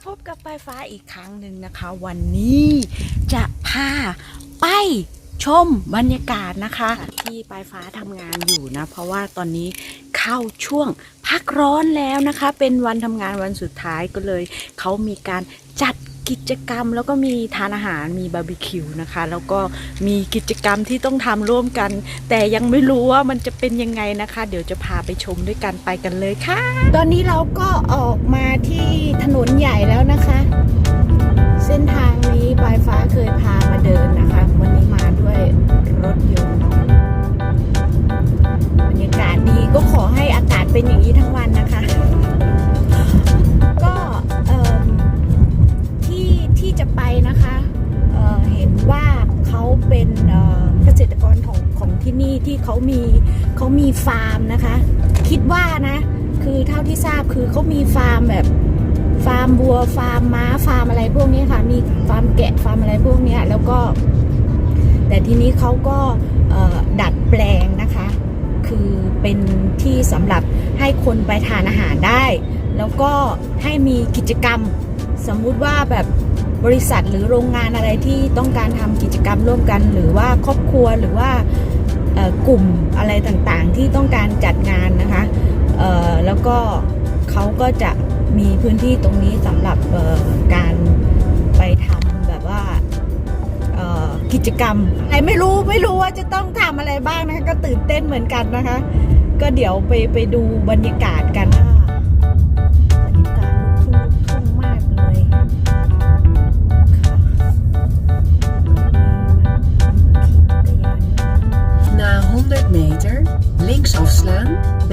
พบกับปลายฟ้าอีกครั้งหนึ่งนะคะ วันนี้จะพาไปชมบรรยากาศนะคะ ที่ปลายฟ้าทำงานอยู่นะ เพราะว่าตอนนี้เข้าช่วงพักร้อนแล้วนะคะ เป็นวันทำงานวันสุดท้ายก็เลยเขามีการจัดกิจกรรมแล้วก็มีทานอาหารมีบาร์บีคิวนะคะแล้วก็มีกิจกรรมที่ต้องทำร่วมกัน แต่ยังไม่รู้ว่ามันจะเป็นยังไงนะคะ เดี๋ยวจะพาไปชมด้วยกันไปกันเลยค่ะ ตอนนี้เราก็ออกมาที่ถนนใหญ่แล้วนะคะ เส้นทางนี้ปลายฟ้าเคยพามาเดินนะคะวันนี้มาด้วยรถยนต์บรรยากาศดีก็ขอให้อากาศเป็นอย่างนี้ทั้งวันนี่ที่เขามีเขามีฟาร์มนะคะคิดว่านะคือเท่าที่ทราบคือเขามีฟาร์มแบบฟาร์มบัว ฟาร์มม้าฟาร์มอะไรพวกนี้ค่ะมีฟาร์มแกะฟาร์มอะไรพวกนี้แล้วก็ แต่ทีนี้เขาก็ดัดแปลงนะคะคือเป็นที่สำหรับให้คนไปทานอาหารได้ แล้วก็ให้มีกิจกรรมสมมุติว่าแบบบริษัทหรือโรงงานอะไรที่ต้องการทำกิจกรรมร่วมกันหรือว่าครอบครัวหรือว่ากลุ่มอะไรต่างๆที่ต้องการจัดงานนะคะแล้วก็เขาก็จะมีพื้นที่ตรงนี้สำหรับการไปทำแบบว่ากิจกรรมอะไรไม่รู้ไม่รู้ว่าจะต้องทำอะไรบ้างนะคะ ก็ตื่นเต้นเหมือนกันนะคะ ก็เดี๋ยวไปไปดูบรรยากาศกันนะคะ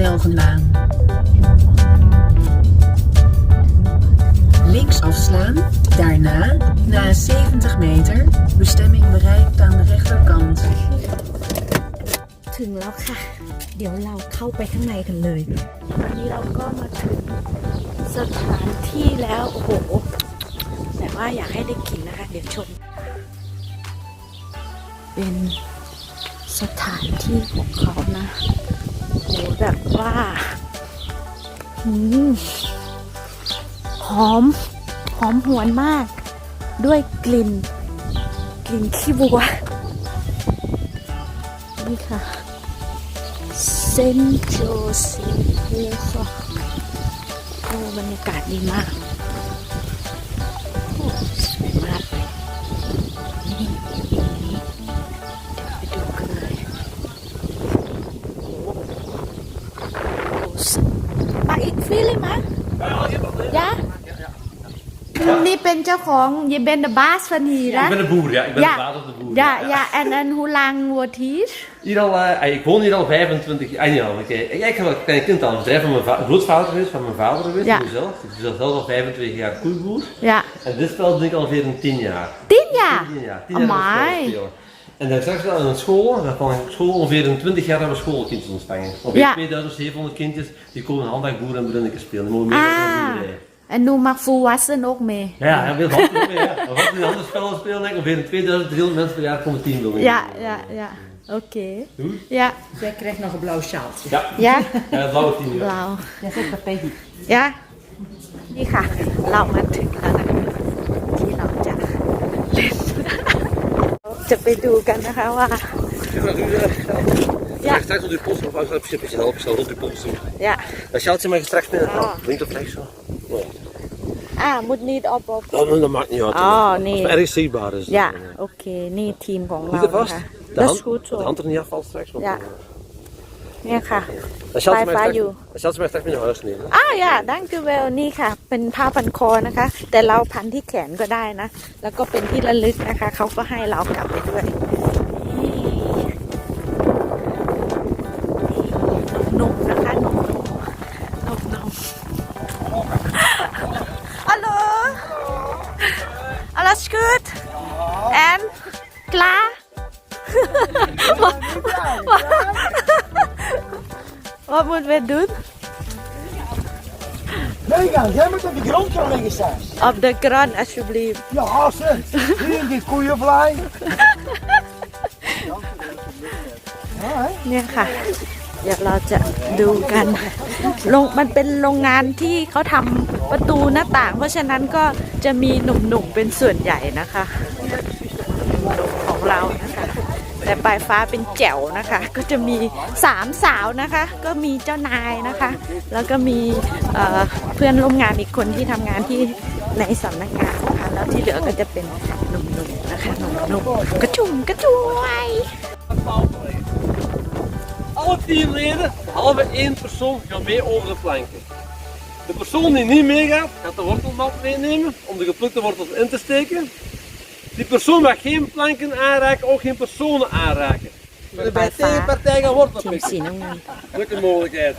snel vandaan. Links afslaan, daarna, na 70 meter, bestemming bereikt aan de rechterkant. ถึงแล้วค่ะเดี๋ยวเราเข้าไปข้างในกันเลยวันนี้เราก็มาถึงสถานที่แล้วโอ้โหแต่ว่าอยากให้ได้กินนะคะเดี๋ยวชมเป็นสถานที่ของเขานะโหแบบว่าหอมหอมหวนมาก ด้วยกลิ่น กลิ่นขี้บัวนี่ค่ะเซนโจซฟี่ค่ะโอ้บรรยากาศดีมาก Olly ben เจ้าของ je bent de baas van hier Ik ben de boer, ja. Ik Ja, En, en hoe lang wordt hier? Eh, ik woon hier al 25 jaar. Ah, ik, ik, heb een klein kind al. Het bedrijf van mijn grootvader is van mijn vader geweest, ja. mezelf. Ik ben zelf al 25 jaar koeiboer. Ja. En dit spel doe ik al 10 jaar. 10 jaar? 10 jaar. 10 jaar en daar zag ze in een school, dat van school ongeveer een 20 jaar hebben we schoolkindjes ontvangen. Ongeveer 2700 kindjes die komen een boeren en brunnetjes spelen. Die mogen ah. En nu mag volwassenen ook mee. Ja, hij wil ook mee. Ja. Of een ander spel spelen, of weer 2300 mensen per jaar komen 10 miljoen. Ja, ja, ja. Oké. Okay. Ja. Jij krijgt nog een blauw sjaaltje. Ja. Ja, ja blauw tien jaar. Blauw. Dat is ook Ja. Ik ga blauw maar terug. Ja. Maar straks op je pols, of als je een beetje helpen, zal op je pols Ja. Dan sjalt je maar straks binnen. Oh. Links of rechts zo. Ah, moet niet op op. Oh, dat maakt niet uit. Oh, nee. erg zichtbaar is. Ja, eh. oké. Okay. Nee, team gewoon. je vast. dat hand, is goed zo. De hand er niet afvalt straks. Want ja. Nee, eh. ga. Dan zal ze mij straks met je huis nemen. Ah oh, ja ดังคือเวลนี่ค่ะเป็นผ้าพันคอนะคะแต่เราพันที่แขนก็ได้นะแล้วก็เป็นที่ระลึกนะคะ Alles goed? En? Klaar? wat, moeten we doen? Meegaan, jij moet op de grond gaan liggen zelfs. Op de grond, alsjeblieft. Ja, hassen. Hier in die koeienvlaai. ja, hè? Nee, ga. เดี๋ยวเราจะดูกันลงมันเป็นโรงงานที่เขาทำประตูหน้าต่าง เพราะฉะนั้นก็จะมีหนุ่มๆเป็นส่วนใหญ่นะคะ ของเรานะคะ แต่ปลายฟ้าเป็นแจ๋วนะคะ ก็จะมีสามสาวนะคะ ก็มีเจ้านายนะคะ แล้วก็มีเพื่อนร่วมงานอีกคนที่ทำงานที่ในสำนักงานนะคะแล้วที่เหลือก็จะเป็นหนุ่มๆนะคะ หนุ่มๆ กระจุ่มกระจุย alle vier leden, halve één persoon, gaan mee over de planken. De persoon die niet meegaat, gaat de wortelmat meenemen om de geplukte wortels in te steken. Die persoon mag geen planken aanraken, ook geen personen aanraken. De bij tegenpartij gaan wortelen pikken. Dat is een mogelijkheid.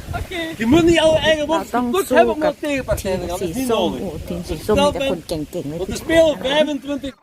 Je moet niet alle eigen nou, wortels geplukt hebben om de tegenpartij te gaan, dat is niet nodig. Oh, Vertel want er spelen 25.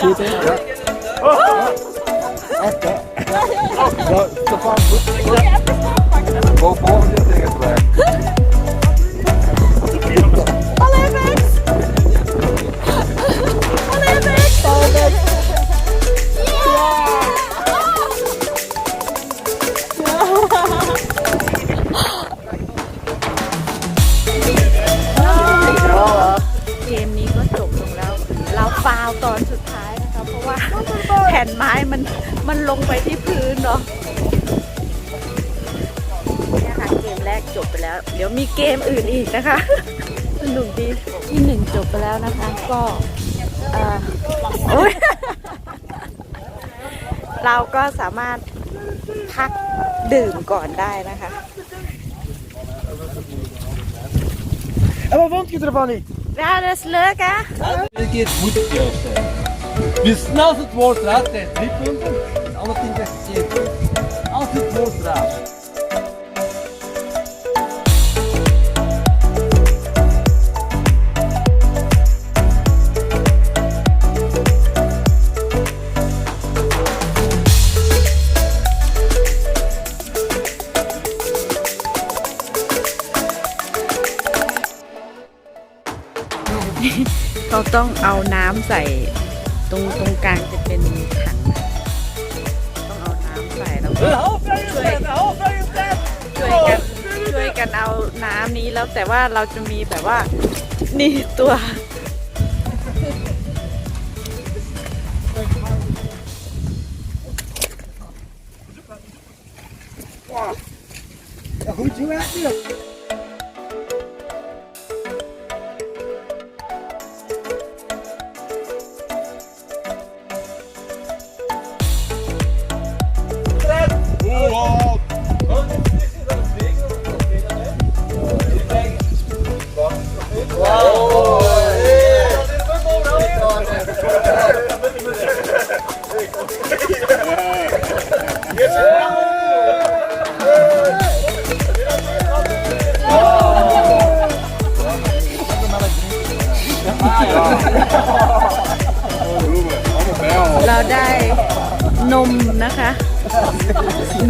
Peter? Yeah. Oh. มันมันลงไปที่พื้นเนาะเกมแรกจบไปแล้ว เดี๋ยวมีเกมอื่นอีกนะคะ สนุกดี ที่หนึ่งจบไปแล้วนะคะ ก็เออเราก็สามารถพักดื่มก่อนได้นะคะ เอา a t woont า e ร r v นี้ i e t Ja, dat is leuk Dus als het woord raadt, krijg je 3 punten. En alle 10 krijg je 1 punt. Als het woord raadt. เราต้องเอาน้ำใส่ตรงตรงกลางจะเป็นถังต้องเอาน้ำใส่แล้วก็ช่วยช่วยกันช่วยกันเอาน้ำนี้แล้วแต่ว่าเราจะมีแบบว่านี่ตัววุ哇，อ่ะ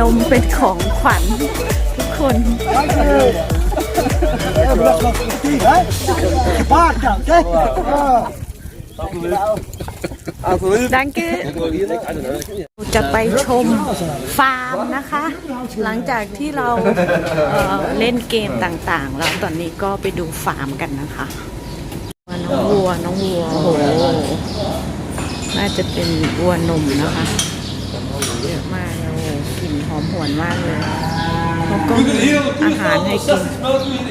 นมเป็นของขวัญทุกคนบ้านจังเจ๊ดังกี้จะไปชมฟาร์มนะคะ หลังจากที่เราเเล่นเกมต่างๆแล้ว ตอนนี้ก็ไปดูฟาร์มกันนะคะ น้องวัวน้องวัวโอ้โหน่าจะเป็นวัวนมนะคะเยอะมากเอ้กลิ่นหอมหวนมากเลยแลก็อาหารให้กิน60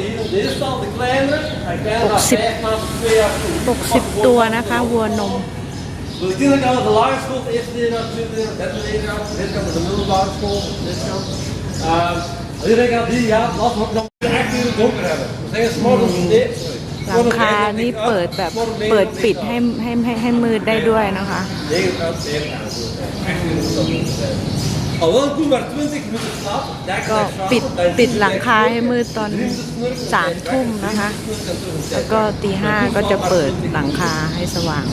60ตัวนะคะวัวนมหลังคานี่เปิดแบบเปิดปิดให้ให้ให้ให้มืดได้ด้วยนะคะก็ปิดปิดหลังคาให้มืดตอนสามทุ่มนะคะ แล้วก็ตีห้าก็จะเปิดหลังคาให้สว่าง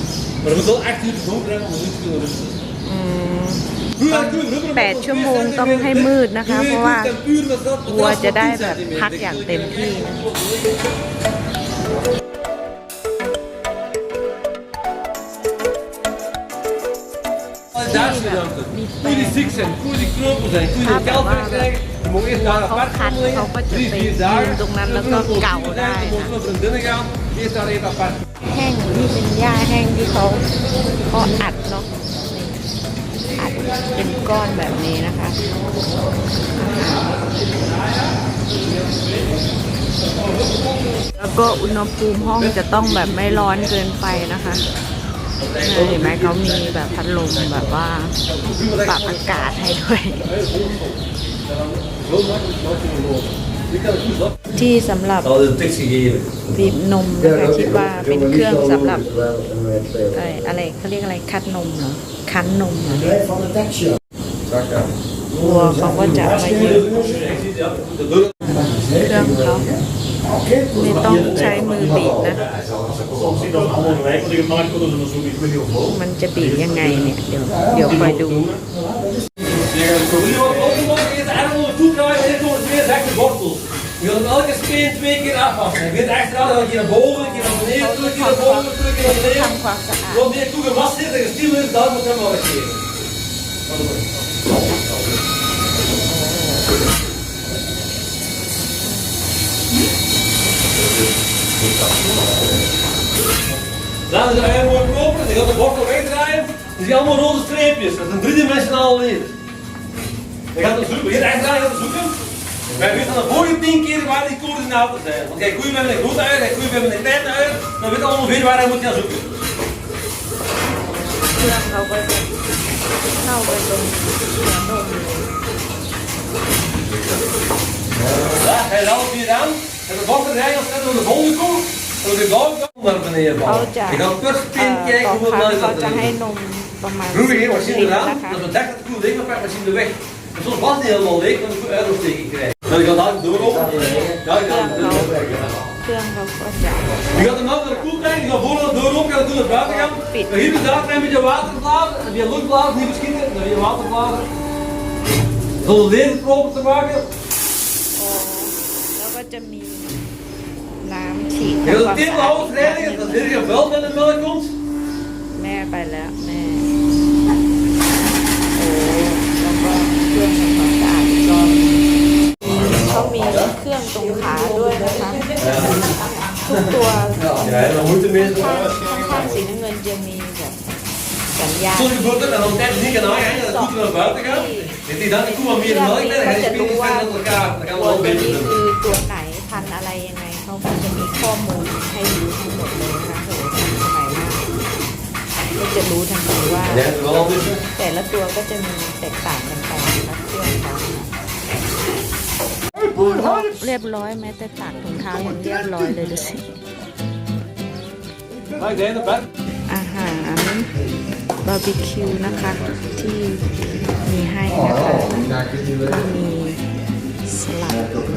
แปดชั่วโมงต้องให้มืดนะคะ เพราะว่าวัวจะได้แบบพักอย่างเต็มที่ที่ k o e i n die ziek zijn, k o e i n die knopen zijn, k o e i n die g e l d w p krijgen. j e mogen eerst naar een apart komen drie, vier dagen. Dan k u n j e n we e naar de v r i e n d u n n e gaan, eerst naar een apart. Heng, die เป็นหญ้าแห้งที i เขาเขาอัดเนาะอัด เป็นก้อนแบบนี้ n ะคแล้วก็อุณหภูมิห้องจะต้องแบบไม่ร้อนเกินไปนะคะเห็นไหมเขามีแบบพัดลมแบบว่า ปรับอากาศให้ด้วย ที่สำหรับบีบนมนะคะคิดว่าเป็นเครื่องสำหรับอะไรเขาเรียกอะไรคัดนมเหรอคั้นนมเหรอวัวเขาก็จะมาเยอะเครื่องเขาไม่ต้องใช้มือบีบนะ มันจะบีบยังไงเนี่ย เดี๋ยวเดี๋ยวคอยดูทะ Thank you. Dames en heren, mooi kopen. Ik ga de bord nog wegdraaien. Je ziet allemaal rode streepjes. Dat is een driedimensionaal leer. Je gaat het zoeken. Je gaat draaien zoeken. Wij weten dan de vorige tien keer waar die coördinaten zijn. Want jij koeien met het grote uit, hij goeie met mijn tijd uit. Dan weet allemaal weer waar hij moet gaan zoeken. Ja, bij Nou, bij Ja, nou, hij hier aan. En dan de batterij, als het naar boven komt, dan de bal kan naar beneden vallen. Je gaat per spin kijken hoeveel mensen dat doen. Vroeger was je eraan, dat we dachten dat het leeg was, maar zien de weg. En soms was het helemaal leeg, dan moet je uitontsteking krijgen. Dan gaat daar doorlopen. Ja, ik ga het doorlopen. Je gaat hem nou naar koel krijgen, je gaat vooral doorlopen, gaat doen naar buiten gaan. Dan hier daar een beetje water blazen, Heb je een luchtblazen niet verschieten, dan heb je een blazen. Zonder leren te maken. ก็จะมีน้ำฉีดแล้วก็ใส่แม่ไปแล้วแม่ โอ้แล้วก็เครื่องทำความสะอาดก็เขามีเครื่องตรงขาด้วยนะคะทุกตัวข้างข้างสีน้ำเงินจะมีแบบสัญญาณที่บอกว่าเราแต่งที่กันน้อยนะที่เราบอกนะครับเดี๋ยวที่ด้านที่คู่มีน้อยแต่ให้พี่ดูว่าตัวนี้คือตัวไหน พันอะไรยังไงเขาก็จะมีข้อมูลให้รู้ทั้งหมดเลยนะคะโหทันสมัยมากก็จะรู้ทันทีว่า แต่ละตัวก็จะมีแตกต่างกันไปนะเพื่อนกันเรียบร้อยแม้แต่ตักถุงเท้ายังเรียบร้อยเลยดูสิอาหารบาร์บีคิวนะคะ ที่มีให้นะคะก็มีสลัด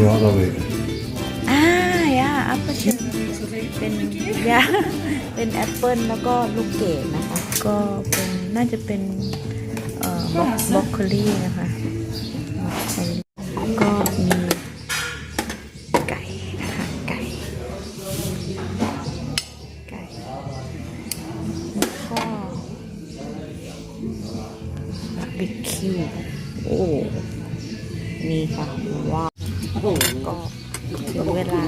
Chiara อ e g a Ah, yeah, apple c h i a เป็นยาเป็นแอปเปิลแล้วก็ลูกเกดนะคะ ก็เป็นน่าจะเป็นบล็อกโคลี่นะคะก็เวลา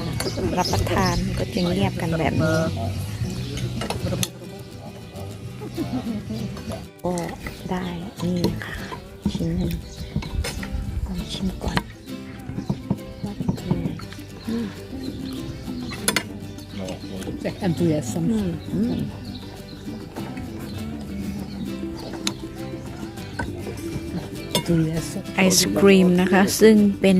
รับประทานก็จะเงียบกันแบบนี้ก้ได้ นี่ค่ะ ชิ้นหนึ่งลองชิมก่อนว่าเป็นยังไงอืม Sehr น n t h u s i a มไอศครีมนะคะ ซึ่งเป็น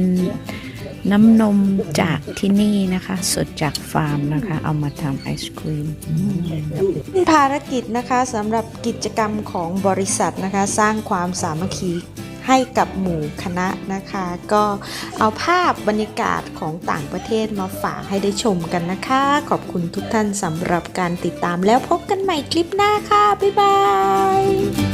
น้ำนมจากที่นี่นะคะ สดจากฟาร์มนะคะ เอามาทำไอศครีมภารกิจนะคะสำหรับกิจกรรมของบริษัทนะคะ สร้างความสามัคคีให้กับหมู่คณะนะคะ ก็เอาภาพบรรยากาศของต่างประเทศมาฝากให้ได้ชมกันนะคะ ขอบคุณทุกท่านสำหรับการติดตามแล้วพบกันใหม่คลิปหน้าค่ะบ๊ายบาย